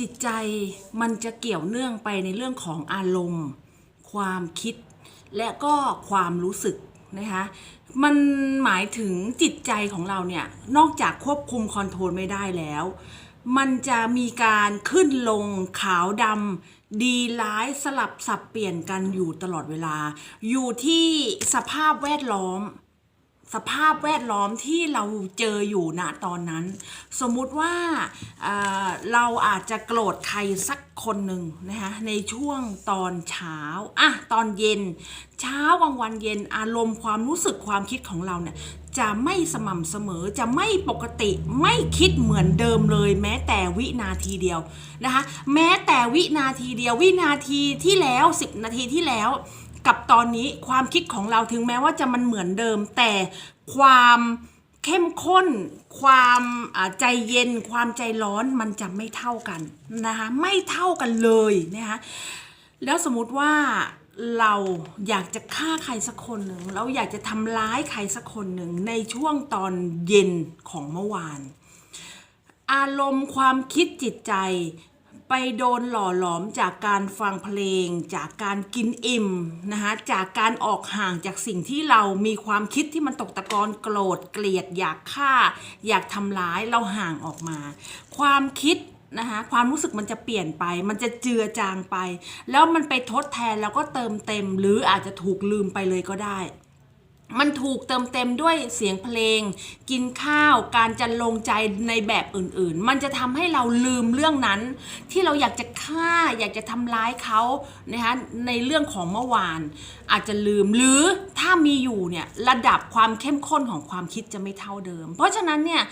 จิตใจมันจะเกี่ยวเนื่องไปในเรื่องของอารมณ์ ความคิด และก็ความรู้สึกนะคะมันหมายถึงจิตใจของเราเนี่ย นอกจากควบคุมคอนโทรลไม่ได้แล้ว มันจะมีการขึ้นลงขาวดำดีร้ายสลับสับเปลี่ยนกันอยู่ตลอดเวลา อยู่ที่สภาพแวดล้อม สภาพแวดล้อมที่เราเจออยู่ณตอนนั้น สมมุติว่าเเราอาจจะโกรธใครสักคนหนึ่งนะคะในช่วงตอนเช้าอะตอนเย็น เช้ากลางวันเย็นอารมณ์ความรู้สึกความคิดของเราเนี่ยจะไม่สม่ำเสมอจะไม่ปกติไม่คิดเหมือนเดิมเลย แม้แต่วินาทีเดียวนะคะ แม้แต่วินาทีเดียววินาทีที่แล้ว 10 นาทีที่แล้ว กับตอนนี้ความคิดของเราถึงแม้ว่าจะมันเหมือนเดิม แต่ความเข้มข้น ความใจเย็น ความใจร้อนมันจะไม่เท่ากันนะคะไม่เท่ากันเลยนะคะแล้วสมมติว่าเราอยากจะฆ่าใครสักคนหนึ่งเราอยากจะทำร้ายใครสักคนหนึ่งในช่วงตอนเย็นของเมื่อวาน อารมณ์ความคิดจิตใจ ไปโดนหล่อหลอมจากการฟังเพลง จากการกินอิ่มนะคะจากการออกห่างจากสิ่งที่เรามีความคิดที่มันตกตะกอนโกรธเกลียด อยากฆ่า อยากทำร้ายเราห่างออกมา ความคิดนะคะความรู้สึกมันจะเปลี่ยนไป มันจะเจือจางไป แล้วมันไปทดแทนแล้วก็เติมเต็ม หรืออาจจะถูกลืมไปเลยก็ได้ มันถูกเติมเต็มด้วยเสียงเพลง กินข้าว การจะลงใจในแบบอื่นๆ มันจะทำให้เราลืมเรื่องนั้น ที่เราอยากจะฆ่า อยากจะทำร้ายเขานะคะในเรื่องของเมื่อวาน อาจจะลืมหรือถ้ามีอยู่เนี่ยระดับความเข้มข้นของความคิดจะไม่เท่าเดิม เพราะฉะนั้นเนี่ย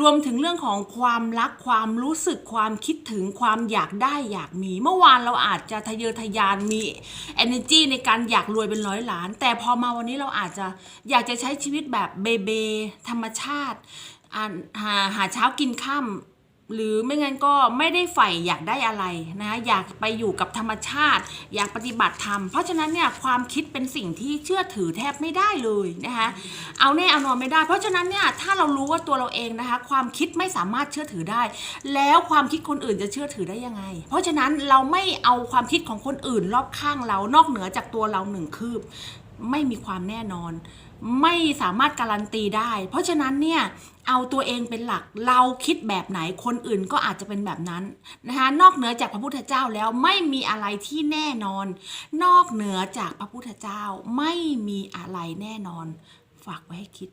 รวมถึงเรื่องของความรักความรู้สึกความคิดถึงความอยากได้อยากมี เมื่อวานเราอาจจะทะเยอทะยานมี energy ในการอยากรวยเป็นร้อยล้าน แต่พอมาวันนี้เราอาจจะอยากจะใช้ชีวิตแบบเบเบธรรมชาติหาหาเช้ากินค่ำหรือไม่งั้นก็ไม่ได้ใฝ่อยากได้อะไรนะอยากไปอยู่กับธรรมชาติ อยากปฏิบัติธรรม เพราะฉะนั้นเนี่ยความคิดเป็นสิ่งที่เชื่อถือแทบไม่ได้เลยนะคะเอาแน่เอานอนไม่ได้ เพราะฉะนั้นเนี่ยถ้าเรารู้ว่าตัวเราเองนะคะความคิดไม่สามารถเชื่อถือได้ แล้วความคิดคนอื่นจะเชื่อถือได้ยังไง เพราะฉะนั้นเราไม่เอาความคิดของคนอื่นรอบข้างเรานอกเหนือจากตัวเราหนึ่งคืบ ไม่มีความแน่นอน ไม่สามารถการันตีได้ เพราะฉะนั้นเนี่ยเอาตัวเองเป็นหลักเราคิดแบบไหนคนอื่นก็อาจจะเป็นแบบนั้นนะคะนอกเหนือจากพระพุทธเจ้าแล้วไม่มีอะไรที่แน่นอน นอกเหนือจากพระพุทธเจ้าไม่มีอะไรแน่นอน ฝากไว้ให้คิด